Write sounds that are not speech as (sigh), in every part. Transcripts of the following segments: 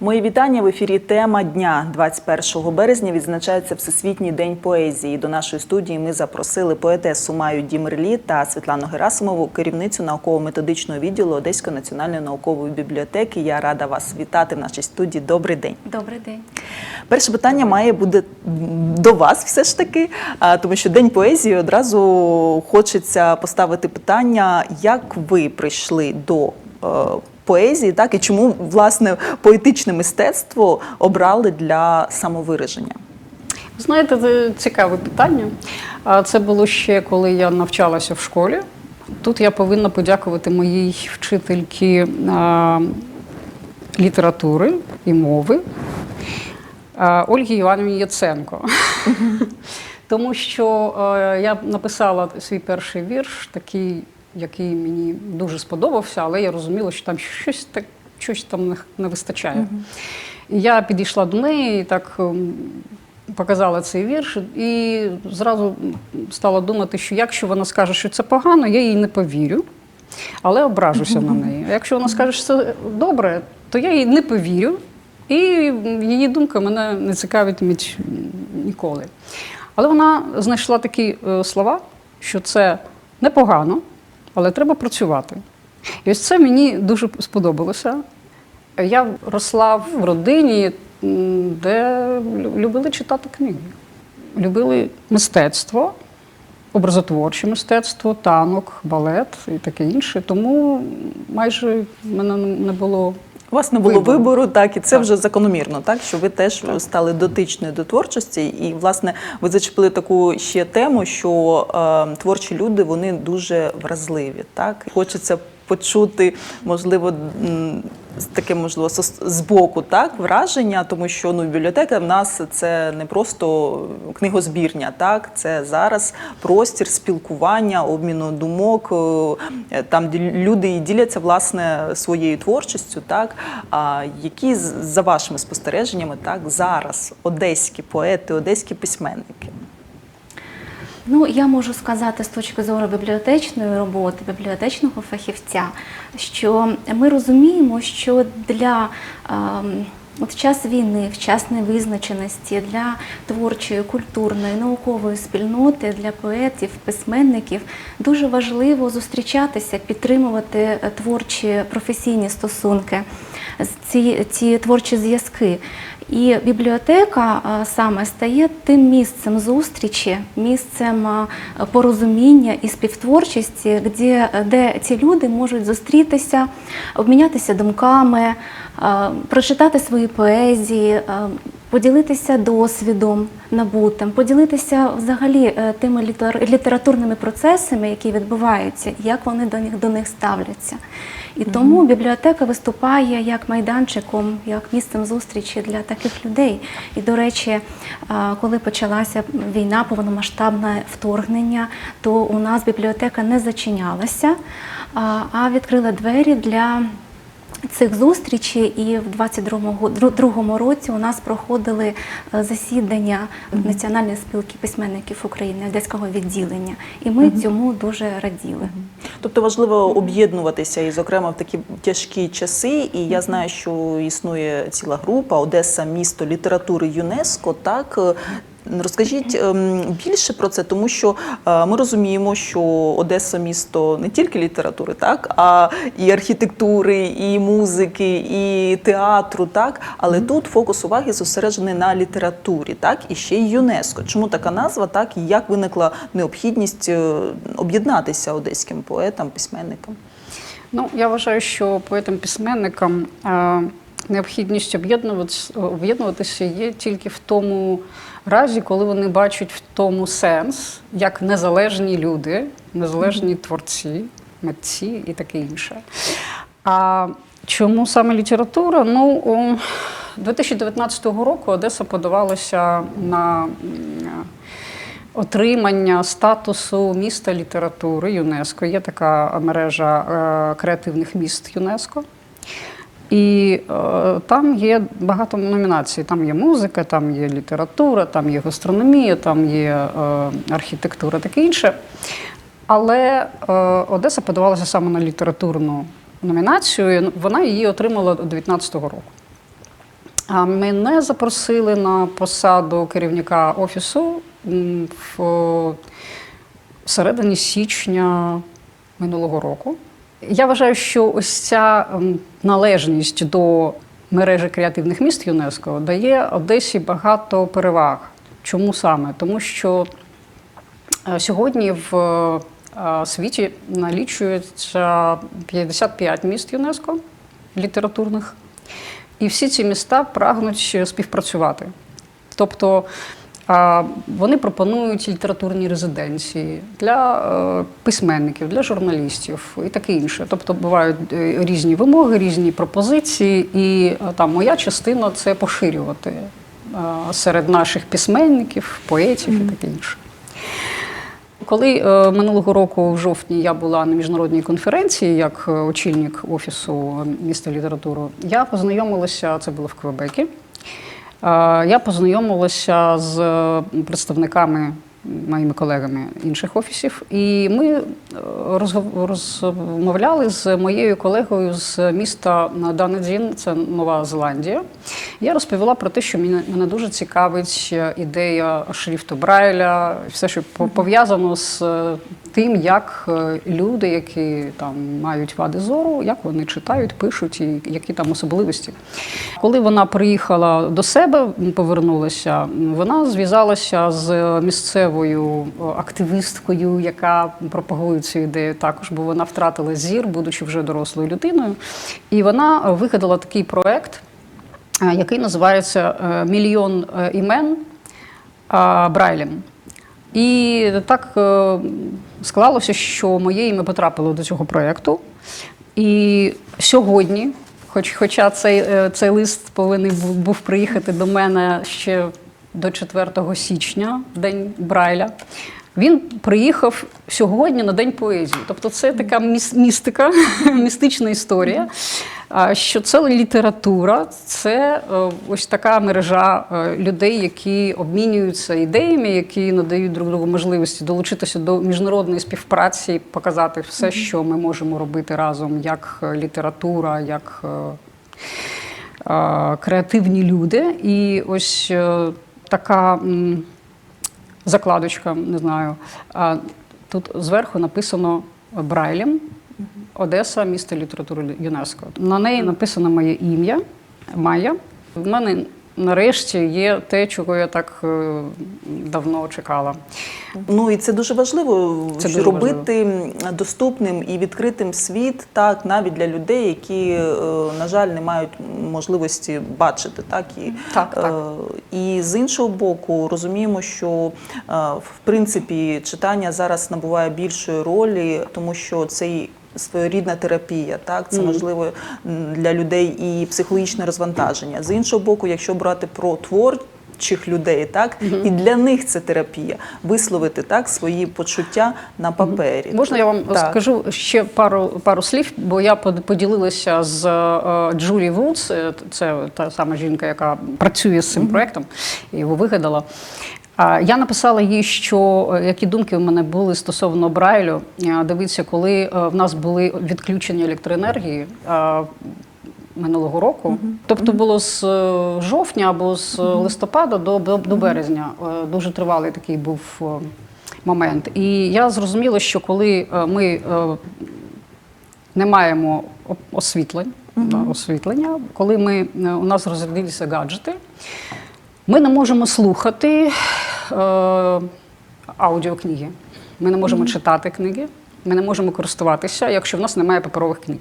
Мої вітання в ефірі. Тема дня 21 березня відзначається Всесвітній день поезії. До нашої студії ми запросили поетесу Маю Дімерлі та Світлану Герасимову, керівницю науково-методичного відділу Одеської національної наукової бібліотеки. Я рада вас вітати в нашій студії. Добрий день. Добрий день. Перше питання має буде до вас, все ж таки, тому що день поезії одразу хочеться поставити питання, як ви прийшли до е, поезії, так і чому власне поетичне мистецтво обрали для самовираження? Знаєте, це цікаве питання. Це було ще коли я навчалася в школі. Тут я повинна подякувати моїй вчительці літератури і мови Ольгі Іванівні Яценко. (laughs) Тому що я написала свій перший вірш, такий, який мені дуже сподобався, але я розуміла, що там щось так, щось там не, вистачає. І я підійшла до неї і так ем, показала цей вірш, і зразу стала думати, що якщо вона скаже, що це погано, я їй не повірю, але ображуся на неї. А якщо вона скаже, що це добре, то я їй не повірю, і її думка мене не цікавитиме ніколи. Але вона знайшла такі е, слова, що це непогано, але треба працювати. І ось це мені дуже сподобалося. Я росла в родині, де любили читати книги, любили мистецтво, образотворче мистецтво, танок, балет і таке інше. Тому майже в мене не було. У вас не було Вибору. вибору, так і це Так. вже закономірно, так що ви теж стали дотичною до творчості, і власне ви зачепили таку ще тему, що е, творчі люди вони дуже вразливі. Так хочеться почути, можливо, з таке можливо сос- збоку, так враження, тому що ну бібліотека в нас це не просто книгозбірня, так це зараз простір спілкування, обміну думок, е, там де люди і діляться власне своєю творчістю. Так а які з- за вашими спостереженнями так зараз одеські поети, одеські письменники? Ну, я можу сказати з точки зору бібліотечної роботи, бібліотечного фахівця, що ми розуміємо, що для ем, от в час війни, в час невизначеності, для творчої, культурної, наукової спільноти, для поетів, письменників дуже важливо зустрічатися, підтримувати е, творчі професійні стосунки, ці, ці творчі зв'язки. І бібліотека саме стає тим місцем зустрічі, місцем порозуміння і співтворчості, де, де ці люди можуть зустрітися, обмінятися думками, прочитати свої поезії, поділитися досвідом набутим, поділитися взагалі е, тими літер- літературними процесами, які відбуваються, як вони до них до них ставляться. І тому бібліотека виступає як майданчиком, як місцем зустрічі для таких людей. І, до речі, коли почалася війна, повномасштабне вторгнення, то у нас бібліотека не зачинялася, а відкрила двері для цих зустрічей, і в 22-му році у нас проходили е, засідання Національної спілки письменників України, Одеського відділення. І ми цьому дуже раділи. Тобто важливо об'єднуватися і, зокрема, в такі тяжкі часи. І я знаю, що існує ціла група Одеса, місто літератури ЮНЕСКО. Так Е, розкажіть ем, більше про це, тому що е, ми розуміємо, що Одеса місто не тільки літератури, так а і архітектури, і музики, і театру, так але тут фокус уваги зосереджений на літературі, так і ще й ЮНЕСКО. Чому така назва? Так і як виникла необхідність е, об'єднатися одеським поетам, письменникам? Ну, я вважаю, що поетам-письменникам е, необхідність об'єднуватися, об'єднуватися є тільки в тому разі, коли вони бачать в тому сенс, як незалежні люди, незалежні творці, митці і таке інше. А чому саме література? Ну, у 2019 року Одеса подавалася на отримання статусу міста літератури ЮНЕСКО. Є така мережа е, креативних міст ЮНЕСКО. І е, там є багато номінацій. Там є музика, там є література, там є гастрономія, там є е, архітектура, таке інше. Але е, Одеса подавалася саме на літературну номінацію. Вона її отримала 2019 року. А мене запросили на посаду керівника офісу в середині січня минулого року. Я вважаю, що ось ця ем, належність до мережі креативних міст ЮНЕСКО дає Одесі багато переваг. Чому саме? Тому що е, сьогодні в е, світі налічується 55 міст ЮНЕСКО літературних, і всі ці міста прагнуть співпрацювати. Тобто вони пропонують літературні резиденції для е, письменників, для журналістів і таке інше. Тобто бувають е, різні вимоги, різні пропозиції, і е, там моя частина це поширювати серед наших письменників, поетів і таке інше. Коли минулого року, в жовтні, я була на міжнародній конференції як очільник офісу міста літературу, я познайомилася, це було в Квебекі. Е, Я познайомилася з е, представниками, моїми колегами інших офісів, і ми е, розмовляли з моєю колегою з міста Данедзін, це Нова Зеландія. Я розповіла про те, що мене, дуже цікавить е, ідея шрифту Брайля, все, що пов'язано з е, тим, як люди, які там мають вади зору, як вони читають, пишуть і які там особливості. Коли вона приїхала до себе, повернулася, вона зв'язалася з місцевою е, активісткою, яка пропагує цю ідею також, бо вона втратила зір, будучи вже дорослою людиною. І вона вигадала такий проект, е, який називається е, Мільйон е, імен е, Брайлем. І так е, склалося, що моє ім'я потрапило до цього проєкту. І сьогодні, хоч, хоча цей, е, цей лист повинен був приїхати до мене ще до 4 січня, день Брайля, він приїхав сьогодні на День поезії. Тобто це така містика, (laughs) містична історія. Що це література, це е, ось така мережа е, людей, які обмінюються ідеями, які надають друг другу можливості долучитися до міжнародної співпраці, показати все, що ми можемо робити разом, як е, література, як креативні люди. І ось така м, закладочка, не знаю. А тут зверху написано Брайлем Одеса, місто літератури ЮНЕСКО. На неї написано моє ім'я Майя. В мене нарешті є те, чого я так е, давно чекала. Ну і це дуже важливо Це дуже робити доступним і відкритим світ, так навіть для людей, які, е, на жаль, не мають можливості бачити. Так і Так, так. Е, і з іншого боку, розуміємо, що в принципі читання зараз набуває більшої ролі, тому що цей Своєрідна терапія, так це можливо для людей і психологічне розвантаження. З іншого боку, якщо брати про творчих людей, так і для них це терапія висловити так свої почуття на папері. Можна я вам Так. скажу ще пару, пару слів, бо я под- поділилася з е, Джулі Вудс, е, це та сама жінка, яка працює з цим проектом і його вигадала. Я написала їй, що е, які думки в мене були стосовно Брайлю. Дивіться, коли е, в нас були відключення електроенергії. Минулого року, тобто було з е, жовтня або з листопада до, до, до березня. Дуже тривалий такий був момент. І я зрозуміла, що коли ми не маємо освітлень, да, освітлення, коли ми, у нас розрядилися гаджети, ми не можемо слухати е, аудіокниги, ми не можемо читати книги, ми не можемо користуватися, якщо в нас немає паперових книг.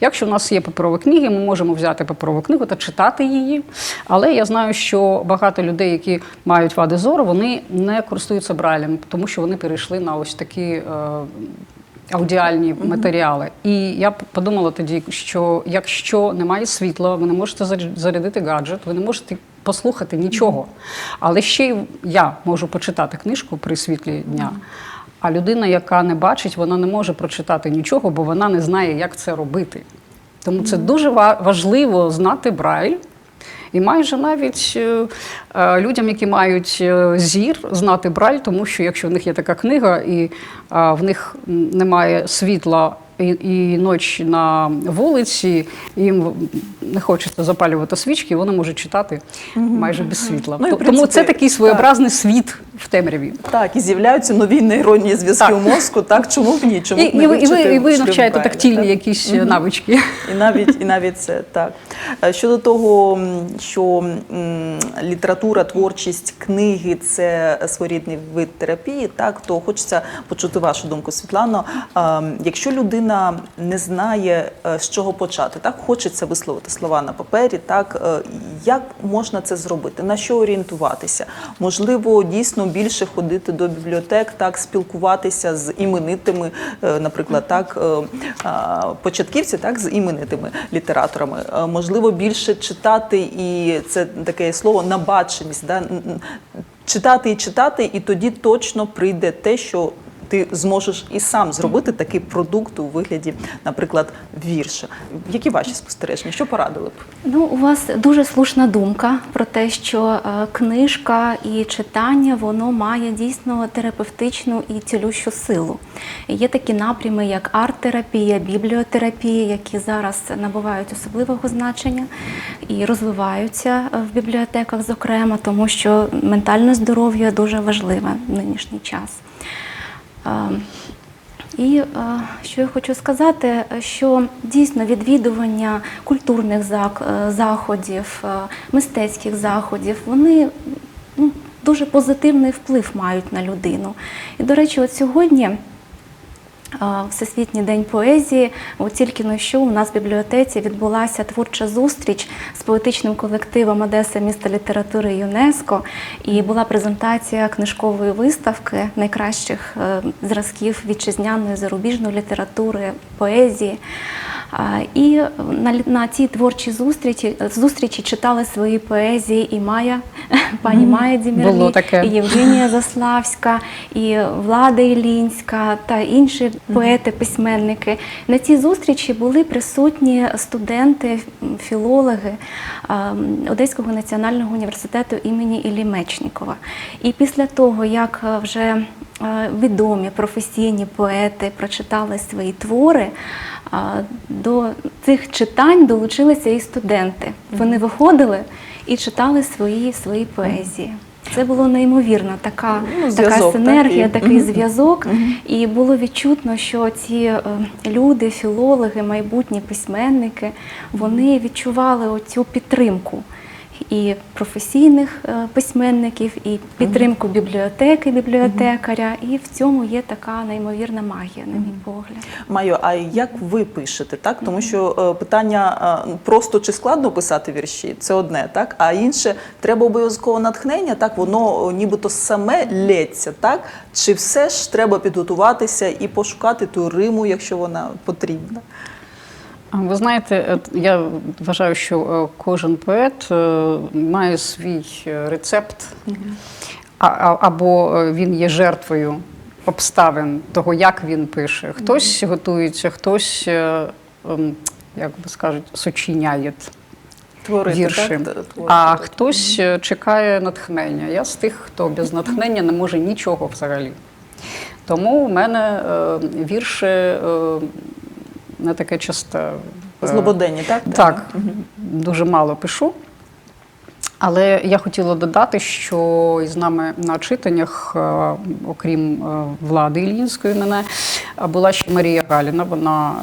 Якщо в нас є паперові книги, ми можемо взяти паперову книгу та читати її. Але я знаю, що багато людей, які мають вади зору, вони не користуються брайлем, тому що вони перейшли на ось такі. Е, Аудіальні матеріали. І я подумала тоді, що якщо немає світла, ви не можете зарядити гаджет, ви не можете послухати нічого. Але ще й я можу почитати книжку при світлі дня. А людина, яка не бачить, вона не може прочитати нічого, бо вона не знає, як це робити. Тому це дуже важливо знати Брайль. І майже навіть е, е, людям, які мають е, зір, знати брайль, тому що якщо в них є така книга і в них немає світла і, і ніч на вулиці, їм не хочеться запалювати свічки, вони можуть читати майже без світла. Ну, і, в Тому принципі, це такий своєобразний світ в темряві. Так, і з'являються нові нейронні зв'язки у мозку. Так, чому б ні? Чому І, б не і, ви, і, ви, і ви навчаєте тактильні так? якісь навички. І навіть, і навіть це так. Е, Щодо того, що м, література, творчість, книги це своєрідний вид терапії, так то хочеться почути вашу думку, Світлано. Е, Якщо людина не знає, з чого почати, так хочеться висловити слова на папері, так як можна це зробити? На що орієнтуватися? Можливо, дійсно більше ходити до бібліотек, так спілкуватися з іменитими, е, наприклад, так е, початківці, так з іменитими літераторами. Е, Можливо, більше читати, і це таке слово набаченість. Да? Читати і читати, і тоді точно прийде те, що ти зможеш і сам зробити такий продукт у вигляді, наприклад, вірша. Які ваші спостереження? Що порадили б? Ну, у вас дуже слушна думка про те, що е, книжка і читання воно має дійсно терапевтичну і цілющу силу. Є такі напрями, як арт-терапія, бібліотерапія, які зараз набувають особливого значення і розвиваються е, в бібліотеках, зокрема, тому що ментальне здоров'я дуже важливе в нинішній час. І що я хочу сказати, що дійсно відвідування культурних е, заходів, е, мистецьких заходів, вони ну, дуже позитивний вплив мають на людину. І, до речі, от сьогодні. Всесвітній день поезії. От тільки ну що у нас в бібліотеці відбулася творча зустріч з поетичним колективом Одеса міста літератури ЮНЕСКО. І була презентація книжкової виставки найкращих е, зразків вітчизняної зарубіжної літератури, поезії. І на, на цій творчій зустрічі, зустрічі читали свої поезії і Майя, (laughs) пані Майя Дімірлі, і Євгенія Заславська, і Влада Ілінська та інші поети, письменники. На цій зустрічі були присутні студенти, філологи Одеського національного університету імені Іллі Мечнікова. І після того, як е, вже е, відомі професійні поети прочитали свої твори. До цих читань долучилися і студенти. Вони виходили і читали свої, свої поезії. Це було неймовірно, така, Ну, така синергія, такий Мгм. зв'язок. І було відчутно, що ці е, люди, філологи, майбутні письменники, вони відчували оцю підтримку. І професійних е, письменників, і підтримку бібліотеки, бібліотекаря, і в цьому є така неймовірна магія, на мій погляд. Майо, а як ви пишете? Так, тому що е, питання е, просто чи складно писати вірші, це одне, так а інше треба обов'язково натхнення. Так воно нібито саме лється, так чи все ж треба підготуватися і пошукати ту риму, якщо вона потрібна? Ви знаєте, я вважаю, що е, кожен поет має свій е, рецепт, або він є жертвою обставин того, як він пише. Хтось готується, хтось, е, ем, як би скажуть, сочиняє Творити вірші, так? творити. а хтось е, чекає натхнення. Я з тих, хто без натхнення не може нічого взагалі. Тому в мене е, вірші не таке часто. е, злободенні, так? так, дуже мало пишу. Але я хотіла додати, що із нами на читаннях, е, окрім е, влади Ілінської, мене була ще Марія Галіна. Вона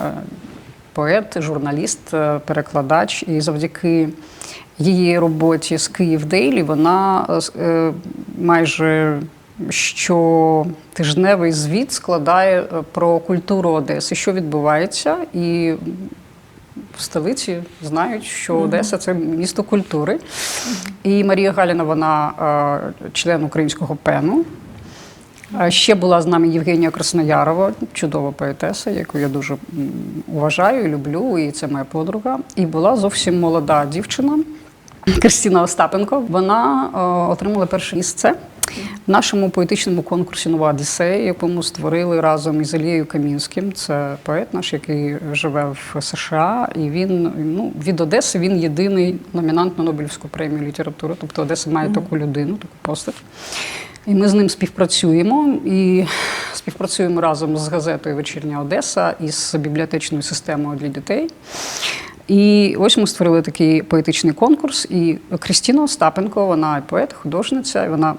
поет, журналіст, перекладач. І завдяки її роботі з Київ Дейлі вона е, майже щотижневий звіт складає е, про культуру Одеси, що відбувається, і в столиці знають, що Одеса це місто культури. І Марія Галіна, вона е, член українського пену. А Ще була з нами Євгенія Красноярова, чудова поетеса, яку я дуже уважаю і люблю, і це моя подруга. І була зовсім молода дівчина Кристина Остапенко. Вона е, отримала перше місце в нашому поетичному конкурсі Нова Одіссея, якому створили разом із Ілією Камінським. Це поет наш, який живе в США. І він ну, від Одеси він єдиний номінант на Нобелівську премію літератури. Тобто Одеса має таку людину, таку постать. І ми з ним співпрацюємо і співпрацюємо разом з газетою Вечірня Одеса і з бібліотечною системою для дітей. І ось ми створили такий поетичний конкурс. І Крістіна Остапенко, вона і поет, художниця, і вона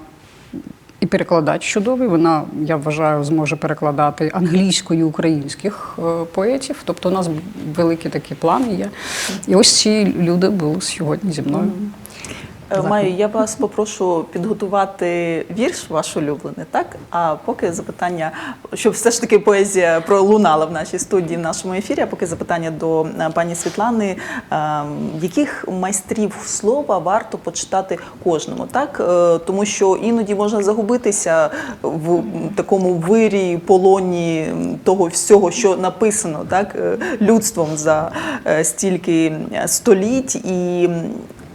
і перекладач чудовий. Вона, я вважаю, зможе перекладати англійською українських е, поетів. Тобто у нас великі такі плани є. І ось ці люди були сьогодні зі мною. Е, Маю, я вас попрошу підготувати вірш ваш улюблений, так? А поки запитання, щоб все ж таки поезія пролунала в нашій студії, в нашому ефірі, а поки запитання до е, пані Світлани, е, яких майстрів слова варто почитати кожному, так? Е, Тому що іноді можна загубитися в такому вирі, полоні того всього, що написано так, людством за стільки століть. І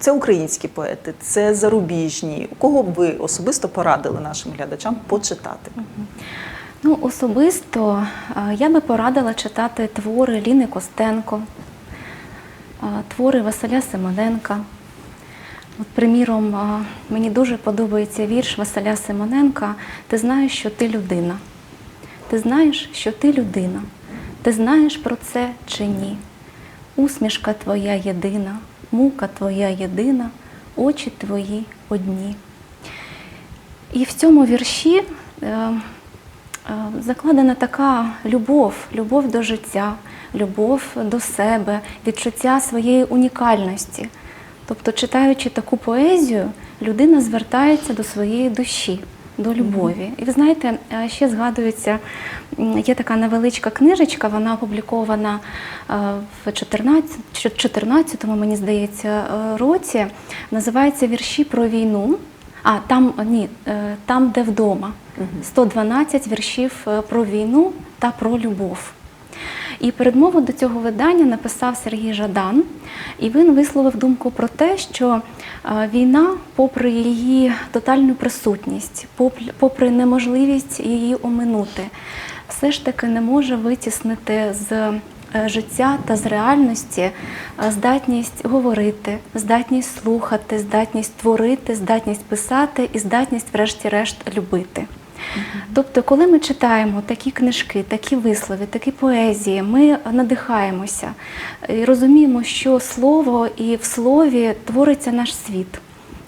це українські поети, це зарубіжні. Кого б ви особисто порадили нашим глядачам почитати? Ну, особисто я би порадила читати твори Ліни Костенко, твори Василя Симоненка. От, приміром, мені дуже подобається вірш Василя Симоненка Ти знаєш, що ти людина. Ти знаєш, що ти людина. Ти знаєш про це чи ні? Усмішка твоя єдина, мука твоя єдина, очі твої одні. І в цьому вірші е, е, закладена така любов, любов до життя, любов до себе, відчуття своєї унікальності. Тобто, читаючи таку поезію, людина звертається до своєї душі, до любові. І ви знаєте, е, ще згадується, є така невеличка книжечка, вона опублікована е, в 14, 14 мені здається, е, році. Називається Вірші про війну. А там ні, там, де вдома. 112 віршів про війну та про любов. І передмову до цього видання написав Сергій Жадан, і він висловив думку про те, що е, війна, попри її тотальну присутність, попри неможливість її оминути, все ж таки не може витіснити з е, життя та з реальності е, здатність говорити, здатність слухати, здатність творити, здатність писати і здатність, врешті-решт, любити. Тобто, коли ми читаємо такі книжки, такі вислови, такі поезії, ми надихаємося і розуміємо, що слово і в слові твориться наш світ.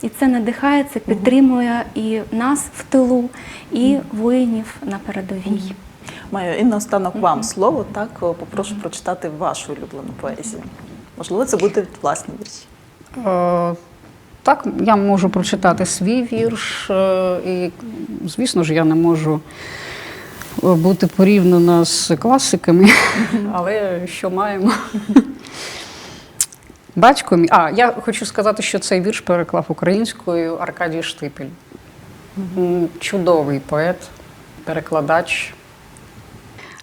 І це надихає, це підтримує і нас в тилу, і воїнів на передовій. Маю і наостанок вам слово. Так попрошу прочитати вашу улюблену поезію. Можливо, це будуть власні вірші. Так, я можу прочитати свій вірш, е, і, звісно ж, я не можу е, бути порівняна з класиками, але що маємо. Батько мій. А, я хочу сказати, що цей вірш переклав українською Аркадій Штипель. Чудовий поет, перекладач.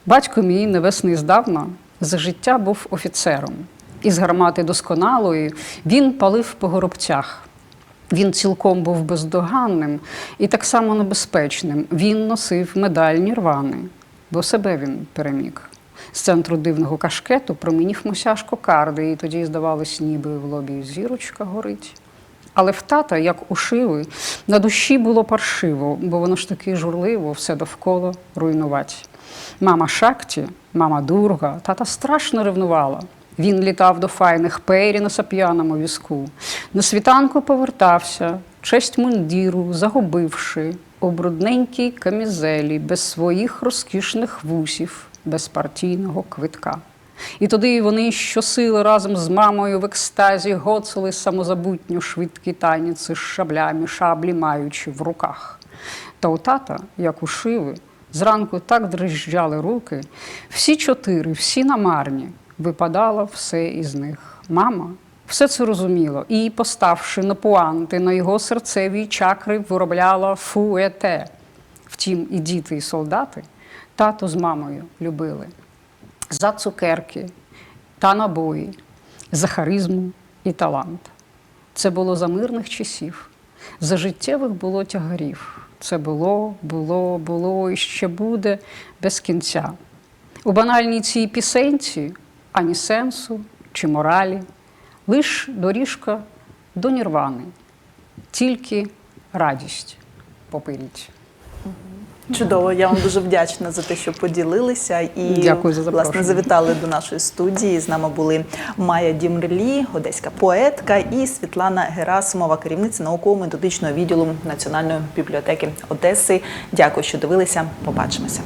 Батько мій небесний здавна за життя був офіцером. Із гармати досконалої він палив по горобцях. Він цілком був бездоганним і так само небезпечним. Він носив медаль Нірвани, бо себе він переміг. З центру дивного кашкету промінів мосяж кокарди, і тоді, здавалось, ніби в лобі зірочка горить. Але в тата, як у шиви, на душі було паршиво, бо воно ж таки журливо все довкола руйнувать. Мама Шакті, мама Дурга, тата страшно ревнувала. Він літав до файних пері на сап'яному візку. На світанку повертався, честь мундіру, загубивши, у брудненькій камізелі, без своїх розкішних вусів, без партійного квитка. І тоді вони щосили разом з мамою в екстазі гоцали самозабутньо швидкі таніці з шаблями, шаблі маючи в руках. Та у тата, як у шиви, зранку так дрижджали руки, всі чотири, всі намарні, випадало все із них. Мама все це розуміла і, поставши на пуанти на його серцеві чакри, виробляла фуете. Втім, і діти, і солдати тато з мамою любили за цукерки та набої, за харизму і талант. Це було за мирних часів, за життєвих було тягарів. Це було, було, було і ще буде без кінця. У банальній цій пісенці ані сенсу чи моралі, лиш доріжка до нірвани, тільки радість. попиліть. Чудово, я вам дуже вдячна за те, що поділилися і Дякую за власне завітали до нашої студії. З нами були Майя Дімрлі, одеська поетка, і Світлана Герасимова, керівниця науково-методичного відділу Національної бібліотеки Одеси. Дякую, що дивилися. Побачимося.